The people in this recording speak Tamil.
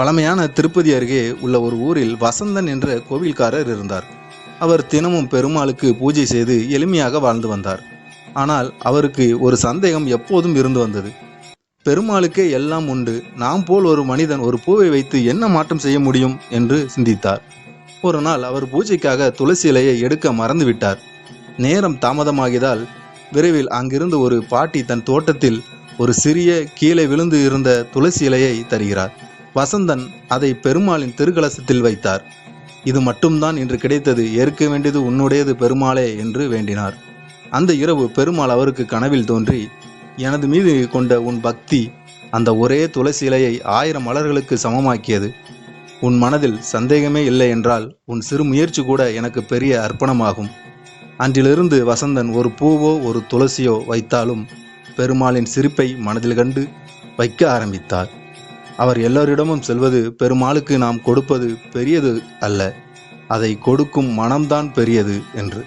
பழமையான திருப்பதி அருகே உள்ள ஒரு ஊரில் வசந்தன் என்ற கோவில்காரர் இருந்தார். அவர் தினமும் பெருமாளுக்கு பூஜை செய்து எளிமையாக வாழ்ந்து வந்தார். ஆனால் அவருக்கு ஒரு சந்தேகம் எப்போதும் இருந்து வந்தது. பெருமாளுக்கே எல்லாம் உண்டு. நாம் போல் ஒரு மனிதன் ஒரு பூவை வைத்து என்ன மாற்றம் செய்ய முடியும்? என்று சிந்தித்தார். ஒரு நாள் அவர் பூஜைக்காக துளசி இலையை எடுக்க மறந்துவிட்டார் நேரம் தாமதமாகியதால் விரைவில் அங்கிருந்து ஒரு பாட்டி தன் தோட்டத்தில் ஒரு சிறிய கீழே விழுந்து இருந்த துளசி இலையை தருகிறார். வசந்தன் அதை பெருமாளின் திருக்கலசத்தில் வைத்தார். இது மட்டும்தான் இன்று கிடைத்தது ஏற்க வேண்டியது உன்னுடையது பெருமாளே என்று வேண்டினார். அந்த இரவு பெருமாள் அவருக்கு கனவில் தோன்றி எனது மீது கொண்ட உன் பக்தி அந்த ஒரே துளசி இலையை ஆயிரம் மலர்களுக்கு சமமாக்கியது. உன் மனதில் சந்தேகமே இல்லை என்றால் உன் சிறு முயற்சி கூட எனக்கு பெரிய அர்ப்பணமாகும். அன்றிலிருந்து வசந்தன் ஒரு பூவோ ஒரு துளசியோ வைத்தாலும் பெருமாளின் சிரிப்பை மனதில் கண்டு வைக்க ஆரம்பித்தார். அவர் எல்லோரிடமும் செல்வது பெருமாளுக்கு நாம் கொடுப்பது பெரியது அல்ல. அதை கொடுக்கும் மனம்தான் பெரியது என்று.